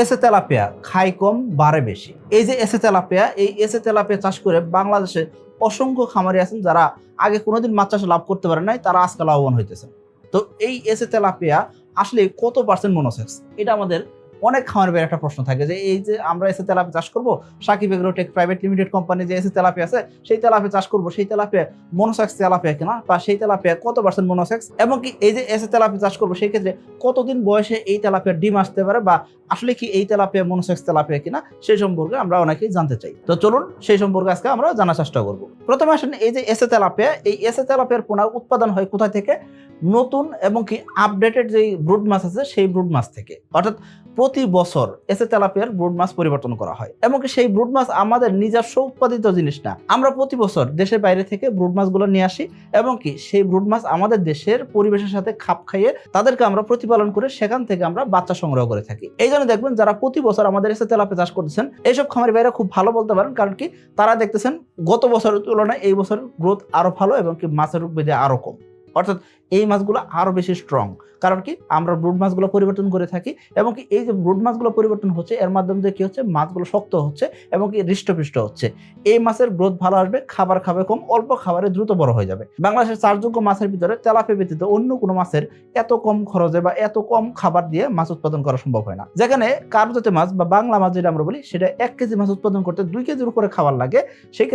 এসে তেলাপিয়া খাই কম, বাড়ে বেশি। এই যে এসে তেলাপিয়া, এই এসে তেলাপিয়া চাষ করে বাংলাদেশে অসংখ্য খামারি আছেন যারা আগে কোনোদিন মাছ চাষ লাভ করতে পারেন নাই, তারা আজকে লাভবান হইতেছেন। তো এই এসে তেলাপিয়া আসলে কত পার্সেন্ট মনোসেক্স এটা আমাদের অনেক খামারের একটা প্রশ্ন থাকে যে, এই যে আমরা এসে তেলাপি চাষ করব? Sakib Agrotech private limited company যে এসে তেলাপি আছে, সেই তেলাপি চাষ করব। সেই তেলাপিয়া মনোসেক্স তেলাপিয়া কিনা বা সেই তেলাপিয়া কত পার্সেন্ট মনোসেক্স? এবং কি এই যে এসে তেলাপি চাষ করব, সেই ক্ষেত্রে কতদিন বয়সে এই তেলাপিয়ার ডিম আসতে পারে? বা আসলে কি এই তেলাপিয়া মনোসেক্স তেলাপিয়া কিনা সেই সম্পর্কে আমরা অনেকেই জানতে চাই। তো চলুন, সেই সম্পর্কে আজকে আমরা জানার চেষ্টা করব। প্রথমে আসেন এই যে এসে তেলাপিয়া, এই এসে তেলাপিয়ার পোনা উৎপাদন হয় কোথা থেকে? নতুন এবং কি আপডেটেড যেই ব্রুড মাছ আছে, সেই ব্রুড মাছ থেকে। অর্থাৎ প্রতি বছর এসে তেলাপিয়ার ব্রুড মাছ পরিবর্তন করা হয়। এবং সেই ব্রুড মাছ আমাদের নিজস্ব উৎপাদিত জিনিস না। আমরা প্রতি বছর দেশের বাইরে থেকে ব্রুড মাছগুলো নিয়ে আসি এবং কি সেই ব্রুড মাছ আমাদের দেশের পরিবেশের সাথে খাপ খাইয়ে তাদেরকে আমরা প্রতিপালন করে সেখান থেকে আমরা বাচ্চা সংগ্রহ করে থাকি। এই জন্য দেখবেন যারা প্রতি বছর আমাদের এসে তেলাপে চাষ করতেছেন, এইসব খামারি ভাইরা খুব ভালো বলতে পারেন কারণ কি তারা দেখতেছেন গত বছরের তুলনায় এই বছর গ্রোথ আরও ভালো এবং কি মাছের রোগ ব্যাধি আরও কম। অর্থাৎ এই মাছগুলো আরও বেশি স্ট্রং কারণ কি? আমরা ব্রুড মাছগুলো পরিবর্তন করে থাকি এবং কি এই যে ব্রুড মাছগুলো পরিবর্তন হচ্ছে, এর মাধ্যমে দিয়ে কি হচ্ছে? মাছগুলো শক্ত হচ্ছে এবং কি হৃষ্টপুষ্ট হচ্ছে। এই মাছের গ্রোথ ভালো আসবে, খাবার খাবে কম, অল্প খাবারে দ্রুত বড় হয়ে যাবে। বাংলাদেশের চারযোগ্য মাছের ভিতরে তেলাপে ব্যতীত অন্য কোনো মাছের এত কম খরচে বা এত কম খাবার দিয়ে মাছ উৎপাদন করা সম্ভব হয় না। যেখানে কারজাতে মাছ বা বাংলা মাছ যেটা আমরা বলি, সেটা এক কেজি মাছ উৎপাদন করতে দুই কেজির উপরে খাবার লাগে। সেই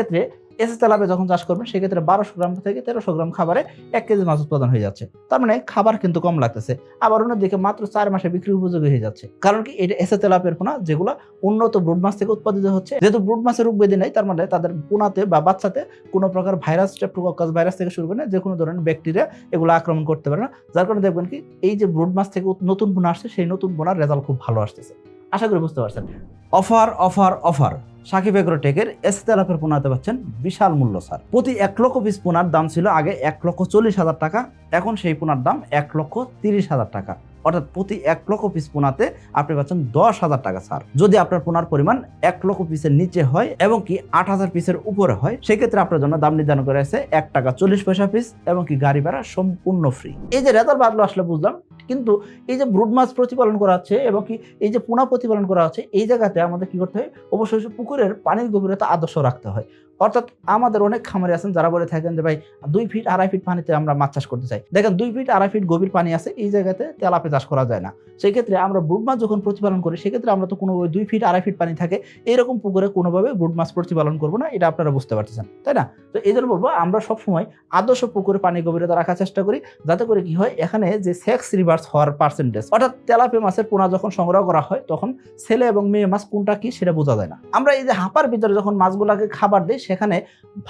এসে তেলাপে যখন চাষ করবেন, সেক্ষেত্রে বারোশো গ্রাম থেকে তেরোশো গ্রাম খাবারে এক কেজি মাছ উৎপাদন হয়ে যাচ্ছে। তার মানে খাবার কিন্তু কম লাগতেছে। আবার অন্যদিকে মাত্র চার মাসে বিক্রি উপযোগী হয়ে যাচ্ছে। কারণ কি, এটা এসে তেলাপের পোনা যেগুলো উন্নত ব্রুড মাছ থেকে উৎপাদিত হচ্ছে। যেহেতু ব্রুড মাছের রোগ বেঁধে নেই, তার মানে তাদের পোনাতে বা বাচ্চাতে কোনো প্রকার ভাইরাস স্ট্রেপ্টোকক্কাস ভাইরাস থেকে শুরু করে যে কোনো ধরনের ব্যাকটেরিয়া এগুলো আক্রমণ করতে পারে না। যার কারণে দেখবেন কি, এই যে ব্রুড মাছ থেকে নতুন পোনা আসছে, সেই নতুন পোনার রেজাল্ট খুব ভালো আসতেছে। আশা করি বুঝতে পারছেন। অফার অফার অফার সাকিব এগ্রোটেকের এসে তেলাপের পোনাতে পাচ্ছেন বিশাল মূল্য, স্যার। প্রতি এক লক্ষ পিস পোনার দাম ছিল আগে এক লক্ষ চল্লিশ হাজার টাকা, এখন সেই পোনার দাম এক লক্ষ তিরিশ হাজার টাকা। অর্থাৎ প্রতি এক লক্ষ পিস পোনাতে আপনি পাচ্ছেন দশ হাজার টাকা ছাড় যদি আপনার পোনার পরিমাণ এক লক্ষ পিসের নিচে হয় এবং কি আট হাজার পিসের উপরে হয়, সেক্ষেত্রে আপনার জন্য দাম নির্ধারণ করে আছে এক টাকা চল্লিশ পয়সা পিস এবং কি গাড়ি ভাড়া সম্পূর্ণ ফ্রি এই যে রেজাল্ট বাদলো আসলে বুঝলাম কিন্তু এই যে ব্রুড মাছ প্রতিপালন করা হচ্ছে এবং কি এই যে পোনা প্রতিপালন করা হচ্ছে, এই জায়গাতে আমাদের কি করতে হয়? অবশ্যই পুকুরের পানির গভীরতা আদর্শ রাখতে হয়। অর্থাৎ আমাদের অনেক খামারে আছেন যারা বলে থাকেন যে, ভাই, দুই ফিট আড়াই ফিট পানিতে আমরা মাছ চাষ করতে চাই। দেখেন, দুই ফিট আড়াই ফিট গভীর পানি আছে, এই জায়গাতে তেলাপে চাষ করা যায় না। সেই ক্ষেত্রে আমরা ব্রুড মাছ যখন প্রতিপালন করি, সেক্ষেত্রে আমরা তো কোনো দুই ফিট আড়াই ফিট পানি থাকে, এরকম পুকুরে কোনোভাবে ব্রুড মাছ প্রতিপালন করব না, এটা আপনারা বুঝতে পারতেছেন, তাই না? তো এই জন্য বলব, আমরা সবসময় আদর্শ পুকুরে পানি গভীরতা রাখার চেষ্টা করি, যাতে করে কি হয়, এখানে যে সেক্স রিভার্স হওয়ার পার্সেন্টেজ অর্থাৎ তেলাপে মাছের পোনা যখন সংগ্রহ করা হয়, তখন ছেলে এবং মেয়ে মাছ কোনটা কি, সেটা বোঝা যায় না। আমরা এই যে হাঁপার ভিতরে যখন মাছগুলোকে খাবার দিই সেখানে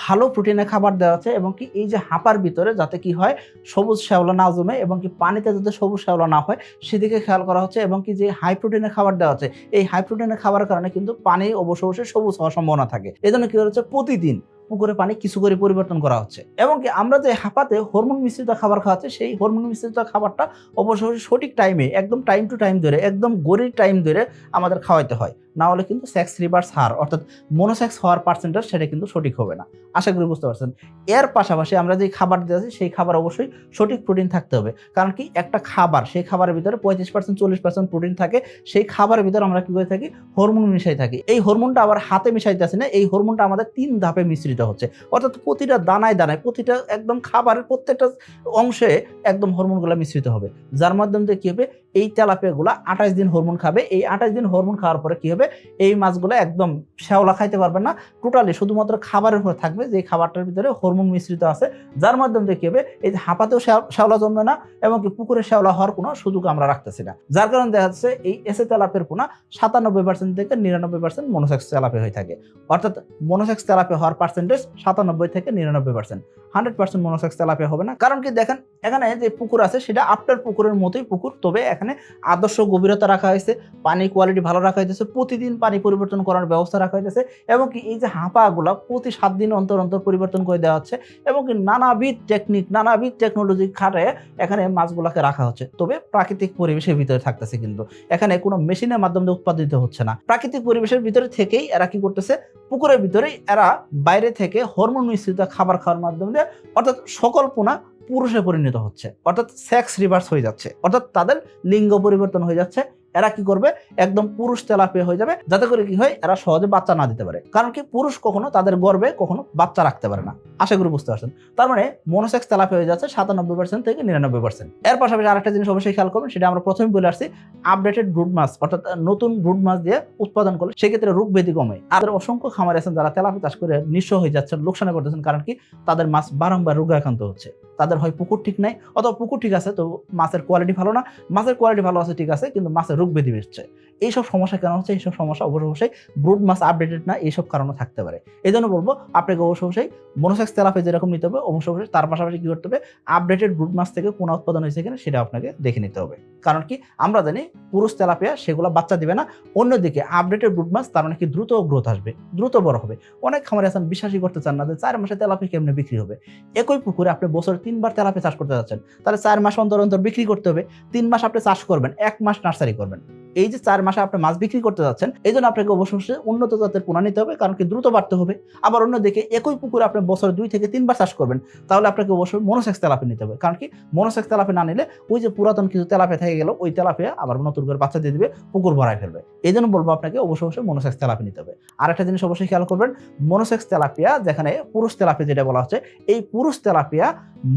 ভালো প্রোটিনের খাবার দেওয়া আছে এবং কি এই যে হাঁপার ভিতরে যাতে কি হয় সবুজ শ্যাওলা না জমে এবং কি পানিতে যাতে সবুজ শ্যাওলা না হয় সেদিকে খেয়াল করা হচ্ছে এবং কি যে হাই প্রোটিনের খাবার দেওয়া আছে, এই হাই প্রোটিনের খাবার কারণে কিন্তু পানি অবশ্য সবুজ হওয়ার সম্ভাবনা থাকে। এই জন্য কি হচ্ছে প্রতিদিন পুকুরে পানি কিছু করে পরিবর্তন করা হচ্ছে। এবং কি আমরা যে হাঁপাতে হরমোন মিশ্রিত খাবার খাওয়াচ্ছি, সেই হরমোন মিশ্রিত খাবারটা অবশ্যই সঠিক টাইমে একদম টাইম টু টাইম ধরে, একদম গরির টাইম ধরে আমাদের খাওয়াইতে হয়। না হলে কিন্তু সেক্স রিভার্স হার, অর্থাৎ মনোসেক্স হওয়ার পার্সেন্টেজ সেটা কিন্তু সঠিক হবে না। আশা করি বুঝতে পারছেন। এর পাশাপাশি আমরা যে খাবার দিয়েছি সেই খাবার অবশ্যই সঠিক প্রোটিন থাকতে হবে। কারণ কি একটা খাবার, সেই খাবারের ভিতরে পঁয়ত্রিশ পার্সেন্ট চল্লিশ পার্সেন্ট প্রোটিন থাকে, সেই খাবারের ভিতরে আমরা কি করে থাকি? হরমোন মিশাই থাকি। এই হরমোনটা আবার হাতে মিশাইতে আসে না, এই হরমোনটা আমাদের তিন ধাপে মিশ্রিত হচ্ছে। অর্থাৎ প্রতিটা দানায় দানায়, প্রতিটা একদম খাবারের প্রত্যেকটা অংশে একদম হরমোনগুলো মিশ্রিত হবে। যার মাধ্যম দিয়ে কি হবে? এই তেলাপিয়াগুলো আঠাশ দিন হরমোন খাবে। এই আঠাশ দিন হরমোন খাওয়ার পরে কি হবে? এই মাছগুলো একদম শ্যাওলা খাইতে পারবে না। টোটালি শুধুমাত্র খাবারের উপর থাকবে যে খাবারটার ভিতরে হরমোন মিশ্রিত আছে। যার মাধ্যমে কি হবে? এই হাঁপাতেও শ্যাও- শ্যাওলা জমবে না এবং কি পুকুরে শ্যাওলা হওয়ার কোনো সুযোগ আমরা রাখতেছি না। যার কারণে দেখা যাচ্ছে এই এসে তেলাপের পোনা সাতানব্বই পার্সেন্ট থেকে নিরানব্বই পার্সেন্ট মনোসেক্স তেলাপে হয়ে থাকে। অর্থাৎ মনোসেক্স তেলাপে হওয়ার পার্সেন্টেজ সাতানব্বই থেকে নিরানব্বই পার্সেন্ট হান্ড্রেড পার্সেন্ট মনোসেক্স তেলাপে হবে না। কারণ কি দেখেন, এখানে যে পুকুর আছে, সেটা আপনার পুকুরের মতোই পুকুর। তবে এখানে আদর্শ গভীরতা রাখা হয়েছে, পানি কোয়ালিটি ভালো রাখা হয়েছে প্রতিদিন পানি পরিবর্তন করার ব্যবস্থা রাখা হয়েছে এবং কি এই যে হাঁপাগুলো প্রতি সাত দিন অন্তর অন্তর পরিবর্তন করে দেওয়া হচ্ছে, এবং কি নানাবিধ টেকনিক নানাবিধ টেকনোলজি খাটে এখানে মাছগুলোকে রাখা হচ্ছে। তবে প্রাকৃতিক পরিবেশের ভিতরে থাকতেছে কিন্তু। এখানে কোনো মেশিনের মাধ্যমে উৎপাদিত হচ্ছে না। প্রাকৃতিক পরিবেশের ভিতরে থেকেই এরা কি করতেছে পুকুরের ভিতরে এরা বাইরে থেকে হরমোন মিশ্রিত খাবার খাওয়ার মাধ্যমে দিয়ে অর্থাৎ সকল পোনা পুরুষে পরিণত হচ্ছে। অর্থাৎ সেক্স রিভার্স হয়ে যাচ্ছে। অর্থাৎ তাদের লিঙ্গ পরিবর্তন হয়ে যাচ্ছে। এরা কি করবে? একদম পুরুষ তেলাপিয়া হয়ে যাবে। যাতে করে কি হয়? এরা সহজে বাচ্চা না দিতে পারে। কারণ কি? পুরুষ কখনো তাদের গর্বে কখনো বাচ্চা রাখতে পারে না। আশা করি বুঝতে পারছেন। তার মানে মনোসেক্স তেলাপিয়া হয়ে যাচ্ছে সাতানব্বই পার্সেন্ট থেকে নিরানব্বই পার্সেন্ট এর পাশাপাশি আরেকটা জিনিস অবশ্যই খেয়াল করবেন সেটা আমরা প্রথমে বলে আসছি আপডেটেড ব্রুড মাছ অর্থাৎ নতুন ব্রুড মাছ দিয়ে উৎপাদন করলে সেক্ষেত্রে রোগ ব্যাধি কমে। আর অসংখ্য খামার আছেন যারা তেলাপি চাষ করে নিঃস্ব হয়ে যাচ্ছেন, লোকসানে পড়তেছেন, কারণ কি? তাদের মাছ বারংবার রোগাক্রান্ত হচ্ছে। তাদের হয় পুকুর ঠিক নাই, অথবা পুকুর ঠিক আছে, তো মাছের কোয়ালিটি ভালো না, মাছের কোয়ালিটি ভালো আছে ঠিক আছে, কিন্তু মাছের রোগ ব্যাধি বেড়ছে। এইসব সমস্যা কেন হচ্ছে? এইসব সমস্যা অবশ্য অবশ্যই ব্রুড মাছ আপডেটেড না, এইসব কারণে থাকতে পারে। এই জন্য বলব, আপনাকে অবশ্য অবশ্যই মনোসেক্স তেলাপি যেরকম নিতে হবে অবশ্য অবশ্যই তার পাশাপাশি কি করতে হবে? আপডেটেড ব্রুড মাছ থেকে কোন উৎপাদন হয়েছে কিনা সেটা আপনাকে দেখে নিতে হবে। কারণ কি আমরা জানি পুরুষ তেলাপিয়া সেগুলো বাচ্চা দিবে না, অন্যদিকে আপডেটেড ব্রুড মাছ তার মানে কি দ্রুত গ্রোথ আসবে, দ্রুত বড় হবে। অনেক খামারে আছেন বিশ্বাসই করতে চান না যে চার মাসে তেলাপি কেমনে বিক্রি হবে। একই পুকুরে আপনি বছরে তিনবার তেলাপি চাষ করতে যাচ্ছেন, তাহলে চার মাস অন্তর অন্তর বিক্রি করতে হবে, তিন মাস আপনি চাষ করবেন, এক মাস নার্সারি করবেন। এই যে চার মাসে আপনি মাছ বিক্রি করতে যাচ্ছেন, এই জন্য আপনাকে অবশ্যই উন্নত জাতের পোনা নিতে হবে, কারণ কি দ্রুত বাড়তে হবে। আবার অন্যদিকে একই পুকুরে আপনি বছরে দুই থেকে তিনবার চাষ করবেন, তাহলে আপনাকে অবশ্যই মনোসেক্স তেলাপি নিতে হবে। কারণ কি মনোসেক্স তেলাপি না নিলে ওই যে পুরাতন কিছু তেলাপে থেকে গেল, ওই তেলাপিয়া আবার নতুন করে বাচ্চা দিয়ে দিবে, পুকুর ভরাই ফেলবে। এই জন্য বলব আপনাকে অবশ্যই অবশ্যই মনোসেক্স তেলাপি নিতে হবে। আর একটা জিনিস অবশ্যই খেয়াল করবেন, মনোসেক্স তেলাপিয়া যেখানে পুরুষ তেলাপি যেটা বলা হচ্ছে, এই পুরুষ তেলাপিয়া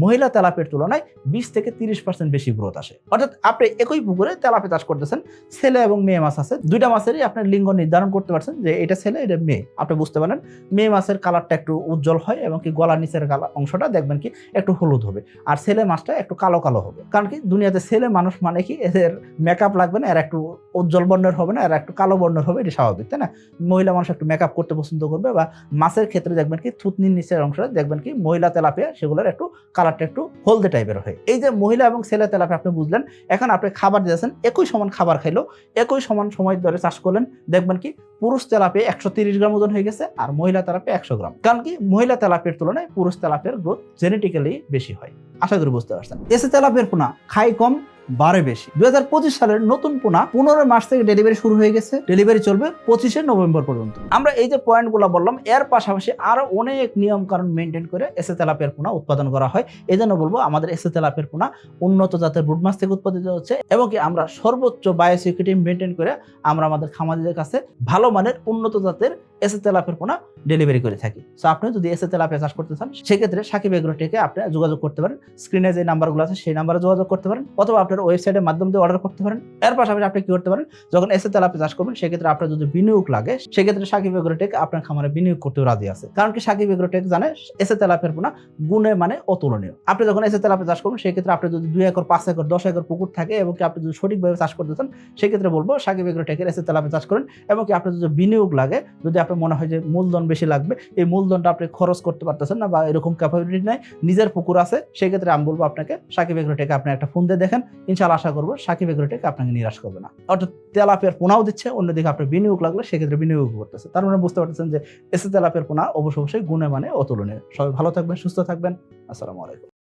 মহিলা তেলাপির তুলনায় বিশ থেকে তিরিশ পার্সেন্ট বেশি গ্রোথ আসে। অর্থাৎ আপনি একই পুকুরে তেলাপি চাষ করতেছেন, ছেলে এবং মেয়ে মাছ আছে। দুইটা মাছেরই আপনার লিঙ্গ নির্ধারণ করতে পারছেন যে এটা ছেলে, এটা মেয়ে। আপনি বুঝতে পারেন মেয়ে মাছের কালারটা একটু উজ্জ্বল হয় এবং কি গলার নিচের গালা অংশটা দেখবেন কি একটু হলুদ হবে। আর ছেলে মাছটা একটু কালো কালো হবে। কারণ কি দুনিয়াতে ছেলে মানুষ মানে কি এদের মেকআপ লাগবে না, এরা একটু উজ্জ্বল বর্ণের হবে না আর একটু কালো বর্ণের হবে, এটা স্বাভাবিক, তাই না? মহিলা মানুষ একটু মেকআপ করতে পছন্দ করবে বা মাছের ক্ষেত্রে দেখবেন কি থুতনির নিচের অংশটা দেখবেন কি মহিলা তেলাপিয়া, সেগুলোর একটু কালারটা একটু হলদে টাইপের হয়। এই যে মহিলা এবং ছেলে তেলাপিয়া, আপনি বুঝলেন, এখন আপনি খাবার দিয়েছেন একই সমান খাবার খাইলো, একই সমান সময় ধরে চাষ করলেন, দেখবেন কি পুরুষ তেলাপিয়া একশো তিরিশ গ্রাম ওজন হয়ে গেছে আর মহিলা তেলাপিয়া একশো গ্রাম। কারণ কি মহিলা তেলাপিয়ার তুলনায় পুরুষ তেলাপিয়ার গ্রোথ জেনেটিক্যালি বেশি হয়। আশা করি বুঝতে পারছেন। এসে তেলাপিয়ার পোনা, খাই কম বারে বেশি। দুই হাজার পঁচিশ সালের নতুন পোনা পনেরো মাস থেকে ডেলিভারি শুরু হয়ে গেছে। ডেলিভারি চলবে পঁচিশে নভেম্বর পর্যন্ত। আমরা এই যে পয়েন্টগুলো বললাম, এর পাশাপাশি আরও অনেক নিয়ম কারণ মেনটেন করে এসে তেলাপিয়ার পোনা উৎপাদন করা হয়। এই জন্য বলব আমাদের এসে তেলাপিয়ার পোনা উন্নত জাতের ব্রুড মাছ থেকে উৎপাদিত হচ্ছে এবং কি আমরা সর্বোচ্চ বায়োসিকিউরিটি মেনটেন করে আমরা আমাদের খামারিদের কাছে ভালো মানের উন্নত জাতের এসে তেলাপের পোনা ডেলিভারি করে থাকি। সো আপনি যদি এসে তেলাপিয়া চাষ করতে চান, সেক্ষেত্রে সাকিব এগ্রোটেকে আপনি যোগাযোগ করতে পারেন। স্ক্রিনে যে নাম্বারগুলো আছে, সেই নাম্বারে যোগাযোগ করতে পারেন। অথবা আপনার ওয়েবসাইটের মাধ্যম দিয়ে অর্ডার করতে পারেন। এর পাশাপাশি আপনি কি করতে পারেন? যখন এসে তেলাপিয়া চাষ করবেন, সেক্ষেত্রে আপনার যদি বিনিয়োগ লাগে, সেক্ষেত্রে সাকিব এগ্রোটেক আপনার খামারে বিনিয়োগ করতে রাজি আছে। কারণ কি সাকিব এগ্রোটেক জানে এসে তেলাপিয়ার পোনা গুণে মানে অতুলনীয়। আপনি যখন এসে তেলাপিয়া চাষ করবেন, সেক্ষেত্রে আপনি যদি দুই একর, পাঁচ একর, দশ একর পুকুর থাকে এবং কি আপনি যদি সঠিকভাবে চাষ করতে চান, সেক্ষেত্রে বলব সাকিব এগ্রোটেকের এসে তেলাপিয়া চাষ করেন এবং কি আপনার যদি বিনিয়োগ লাগে, যদি আপনার মনে হয় যে মূলধন বেশি লাগবে, এই মূলধনটা আপনি খরচ করতে পারতেছেন না বা এরকম ক্যাপাবিলিটি নাই, নিজের পুকুর আছে, সেক্ষেত্রে আমি বলব আপনাকে সাকিব এগ্রোটেকে আপনি একটা ফোন দিয়ে দেখেন ইনশাল্লাহ আশা করব সাকিব এগ্রোটেক আপনাকে নিরাশ করবে না। অর্থাৎ তেলাপের পোনাও দিচ্ছে, অন্যদিকে আপনার বিনিয়োগ লাগলে সেক্ষেত্রে বিনিয়োগ করতেছে। তার মানে বুঝতে পারতেছেন যে এসে তেলাপের পোনা অবশ্য অবশ্যই গুণে মানে অতুলনীয়। সবাই ভালো থাকবেন, সুস্থ থাকবেন। আসসালামু আলাইকুম।